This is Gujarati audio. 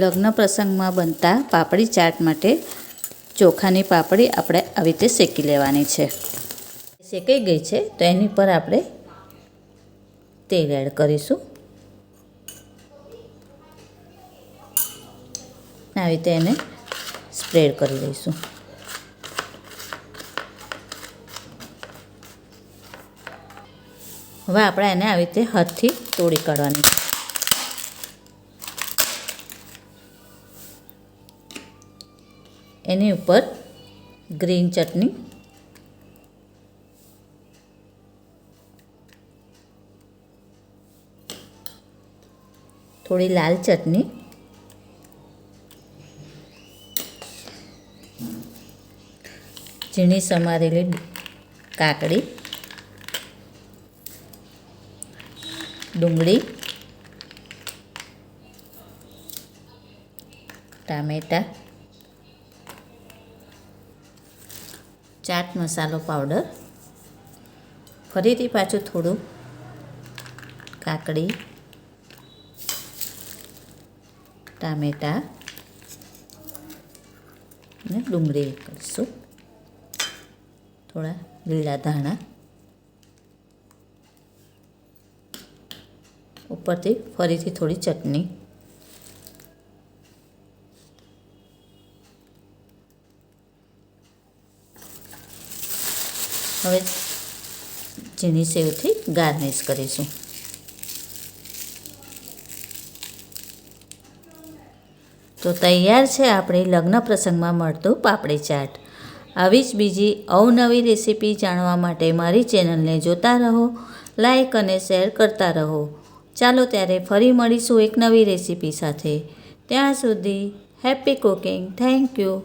લગ્ન પ્રસંગમાં બનતા પાપડી ચાટ માટે ચોખાની પાપડી આપણે આવી રીતે શેકી લેવાની છે. શેકાઈ ગઈ છે, તો એની પર આપણે તેલ એડ કરીશું. આવી રીતે એને સ્પ્રેડ કરી દઈશું. હવે આપણે એને આવી રીતે હાથથી તોડી કાઢવાની છે. એની ઉપર ગ્રીન ચટણી. થોડી લાલ ચટણી. ઝીણી સમારેલી કાકડી. ડુંગળી. ટામેટાં. ચાટ મસાલો પાવડર. ફરીથી પાછું થોડું કાકડી, ટામેટાં અને ડુંગળી કરીશું. થોડા લીલા ધાણા ઉપરથી ફરીથી થોડી ચટણી હવે ઝીણી સેવથી ગાર્નિશ કરીશું. તો તૈયાર છે આપણી લગ્ન પ્રસંગમાં મળતું પાપડી ચાટ. આવી જ બીજી અવનવી રેસીપી જાણવા માટે મારી ચેનલને જોતા રહો, લાઈક અને શેર કરતા રહો. ચાલો ત્યારે ફરી મળીશું એક નવી રેસીપી સાથે. ત્યાં સુધી હેપી કુકિંગ. Thank you.